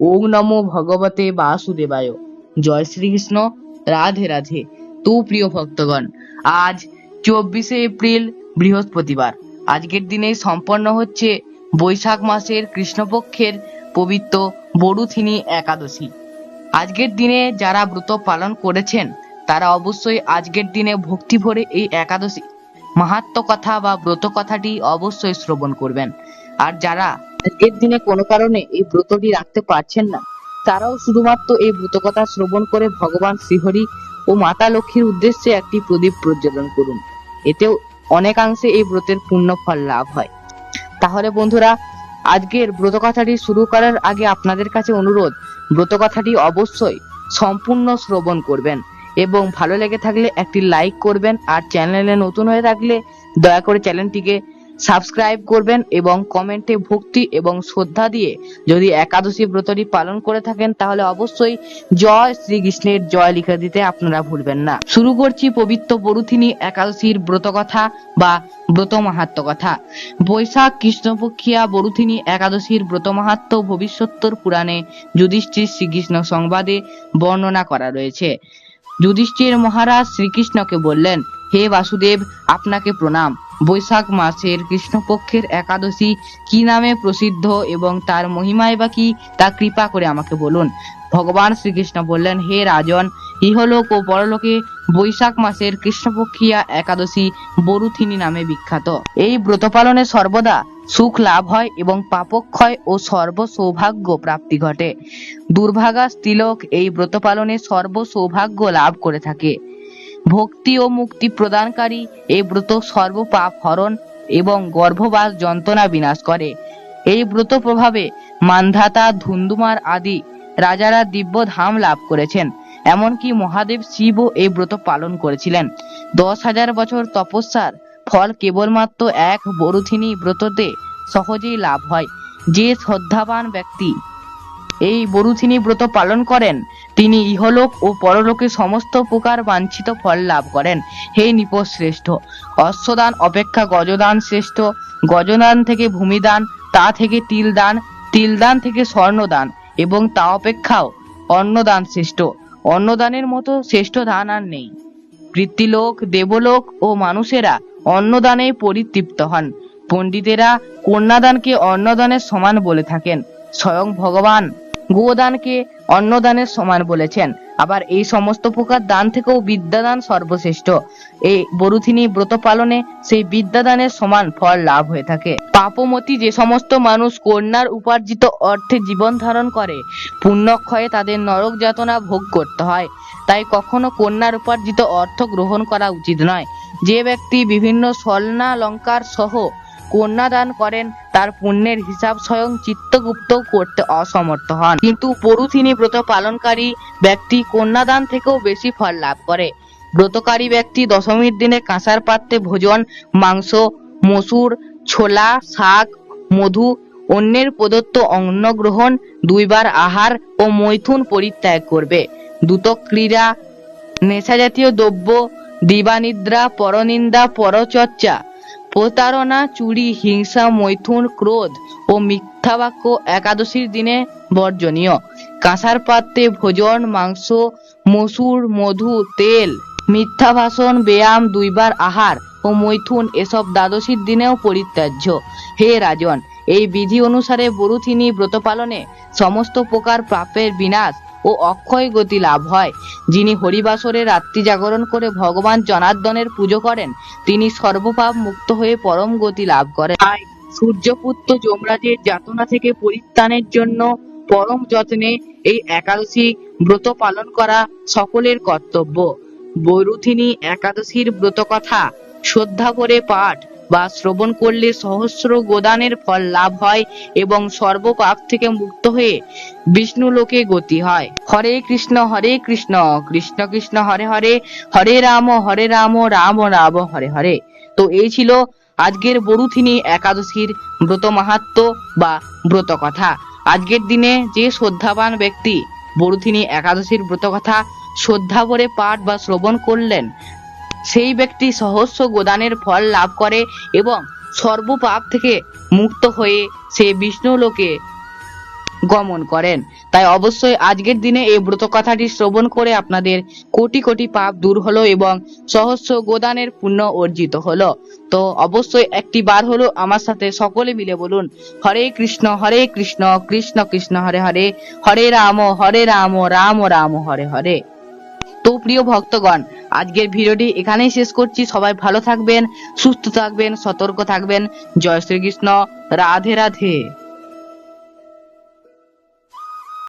ওং নমো ভগবতে বাসুদেবায়। জয় শ্রীকৃষ্ণ। রাধে রাধে। তো প্রিয় ভক্তগণ, আজ চব্বিশে এপ্রিল বৃহস্পতিবার। আজকের দিনে সম্পন্ন হচ্ছে বৈশাখ মাসের কৃষ্ণপক্ষের পবিত্র বড়ুথিনী একাদশী। আজকের দিনে যারা ব্রত পালন করেছেন, তারা অবশ্যই আজকের দিনে ভক্তি ভরে এই একাদশী। মাহাত্ম কথা বা ব্রত কথাটি অবশ্যই শ্রবণ করবেন। আর যারা আজকের দিনে কোনো কারণে এই ব্রতটি রাখতে পারছেন না। তারাও শুধুমাত্র এই ব্রত কথা শ্রবণ করে ভগবান শ্রীহরি ও মাতা লক্ষ্মীর উদ্দেশ্যে একটি প্রদীপ প্রজ্বলন করুন। এতেও অনেকাংশে এই ব্রতের পূর্ণ ফল লাভ হয়। তাহলে বন্ধুরা, আজকের ব্রত কথাটি শুরু করার আগে আপনাদের কাছে অনুরোধ ব্রত কথাটি অবশ্যই সম্পূর্ণ শ্রবণ করবেন এবং ভালো লেগে থাকলে একটি লাইক করবেন আর চ্যানেলে নতুন হয়ে থাকলে দয়া করে চ্যানেলটিকে সাবস্ক্রাইব করবেন এবং কমেন্টে ভক্তি এবং শ্রদ্ধা দিয়ে যদি একাদশী ব্রতটি পালন করে থাকেন, তাহলে অবশ্যই জয় শ্রীকৃষ্ণের জয় লিখে দিতে আপনারা ভুলবেন না। শুরু করছি পবিত্র বরুথিনী একাদশীর ব্রত কথা বা ব্রত মাহাত্ম কথা বৈশাখ, কৃষ্ণপক্ষিয়া বরুথিনী একাদশীর ব্রত মাহাত্ম ভবিষ্যত্তর পুরাণে যুধিষ্ঠির শ্রীকৃষ্ণ সংবাদে বর্ণনা করা রয়েছে। যুধিষ্ঠির মহারাজ শ্রীকৃষ্ণকে বললেন, হে বাসুদেব, আপনাকে প্রণাম। বৈশাখ মাসের কৃষ্ণপক্ষের একাদশী কি নামে প্রসিদ্ধ এবং তার মহিমায় বা কি? তা কৃপা করে আমাকে বলুন। ভগবান শ্রীকৃষ্ণ বললেন, হে রাজন, ইহলোক ও পরলোকে বৈশাখ মাসের কৃষ্ণপক্ষিয়া একাদশী বরুথিনী নামে বিখ্যাত। এই ব্রত পালনে সর্বদা সুখ লাভ হয় এবং পাপক্ষয় ও সর্ব সৌভাগ্য প্রাপ্তি ঘটে। দুর্ভাগা স্ত্রীলোক এই ব্রত পালনে সর্ব সৌভাগ্য লাভ করে থাকে। ভক্তি ও মুক্তি প্রদানকারী এই ব্রত সর্ব পাপ হরণ এবং গর্ভবাস যন্ত্রণা বিনাশ করে। এই ব্রত প্রভাবে মান্ধাতা, ধুন্দুমার আদি রাজারা দিব্য ধাম লাভ করেছেন। এমনকি মহাদেব শিবও এই ব্রত পালন করেছিলেন। দশ হাজার বছর তপস্যার ফল কেবলমাত্র এক বরুথিনী ব্রততে সহজেই লাভ হয়। যে শ্রদ্ধাবান ব্যক্তি এই বরুথিনী ব্রত পালন করেন। তিনি ইহলোক ও পরলোকে সমস্ত প্রকার বাঞ্ছিত ফল লাভ করেন। হে শ্রেষ্ঠ অশ্বদান অপেক্ষা গজদান শ্রেষ্ঠ। গজদান থেকে ভূমিদান, তা থেকে তিলদান তিলদান থেকে স্বর্ণদান এবং তা অপেক্ষাও অন্নদান শ্রেষ্ঠ। অন্নদানের মতো শ্রেষ্ঠ দান আর নেই। পৃথিলোক দেবলোক ও মানুষেরা অন্নদানে পরিতৃপ্ত হন। পণ্ডিতেরা কন্যাদানকে অন্নদানের সমান বলে থাকেন। স্বয়ং ভগবান গোদানকে অন্নদানের সমান বলেছেন। আবার এই সমস্ত প্রকার দান থেকেও বিদ্যাদান সর্বশ্রেষ্ঠ। এই বরুথিনী ব্রত পালনে সেই বিদ্যাদানের সমান ফল লাভ হয়ে থাকে। পাপমতি যে সমস্ত মানুষ কন্যার উপার্জিত অর্থে জীবন ধারণ করে, পুণ্যক্ষয়ে তাদের নরক যাতনা ভোগ করতে হয়। তাই কখনো কন্যার উপার্জিত অর্থ গ্রহণ করা উচিত নয়। যে ব্যক্তি বিভিন্ন স্বর্ণালঙ্কার সহ কন্যা দান করেন, তার পুণ্যের হিসাব স্বয়ং চিত্তগুপ্ত করতে অসমর্থ হন। কিন্তু পরুথিনী ব্রত পালনকারী ব্যক্তি কন্যাদান থেকেও বেশি ফল লাভ করে। ব্রতকারী ব্যক্তি দশমীর দিনে কাঁসার পাত্রে ভোজন, মাংস, মসুর, ছোলা, শাক, মধু, অন্যের প্রদত্ত অন্ন গ্রহণ দুইবার আহার ও মৈথুন পরিত্যাগ করবে। দ্রুত ক্রীড়া নেশাজাতীয় দ্রব্য, দিবানিদ্রা, পরনিন্দা, পরচর্চা প্রতারণা, চুরি, হিংসা, মৈথুন, ক্রোধ ও মিথ্যা বাক্য একাদশীর দিনে বর্জনীয়। কাঁসার পাত্রে ভোজন, মাংস, মসুর, মধু, তেল, মিথ্যা ভাষণ, ব্যায়াম, দুইবার আহার ও মৈথুন এসব দ্বাদশীর দিনেও পরিত্যাজ্য। হে রাজন, এই বিধি অনুসারে বরুথিনী ব্রত পালনে সমস্ত প্রকার পাপের বিনাশ ও অক্ষয় গতি লাভ হয়। যিনি হরিবাসরে রাত্রি জাগরণ করে ভগবান জনার্দনের পুজো করেন, তিনি সর্বপাপ মুক্ত হয়ে পরম গতি লাভ করেন। তাই সূর্যপুত্র যমরাজের যাতনা থেকে পরিত্রাণের জন্য পরম যত্নে এই একাদশী ব্রত পালন করা সকলের কর্তব্য। বৈরুথিনী একাদশীর ব্রত কথা শ্রদ্ধা করে পাঠ বা শ্রবণ করলে সহস্র গোদানের ফল লাভ হয় এবং সর্বপাপ থেকে মুক্ত হয়ে বিষ্ণু লোকে গতি হয়। হরে কৃষ্ণ হরে কৃষ্ণ কৃষ্ণ কৃষ্ণ, হরে হরে হরে রাম হরে রাম রাম রাম, হরে হরে। তো এই ছিল আজকের বরুথিনী একাদশীর ব্রত মাহাত্ম বা ব্রত কথা। আজকের দিনে যে শ্রদ্ধাবান ব্যক্তি বরুথিনী একাদশীর ব্রত কথা শ্রদ্ধা করে পাঠ বা শ্রবণ করলেন সেই ব্যক্তি সহস্র গোদানের ফল লাভ করে এবং সর্বপাপ থেকে মুক্ত হয়ে সে বিষ্ণু লোকে গমন করেন। তাই অবশ্যই আজকের দিনে এই ব্রত কথাটি শ্রবণ করে আপনাদের কোটি কোটি পাপ দূর হলো এবং সহস্র গোদানের পুণ্য অর্জিত হলো। তো অবশ্যই একটি বার হলো আমার সাথে সকলে মিলে বলুন, হরে কৃষ্ণ হরে কৃষ্ণ কৃষ্ণ কৃষ্ণ, হরে হরে হরে রাম হরে রাম রাম রাম, হরে হরে। তো প্রিয় ভক্তগণ আজকের ভিডিওটি এখানেই শেষ করছি। সবাই ভালো থাকবেন, সুস্থ থাকবেন, সতর্ক থাকবেন। জয় শ্রীকৃষ্ণ। রাধে রাধে।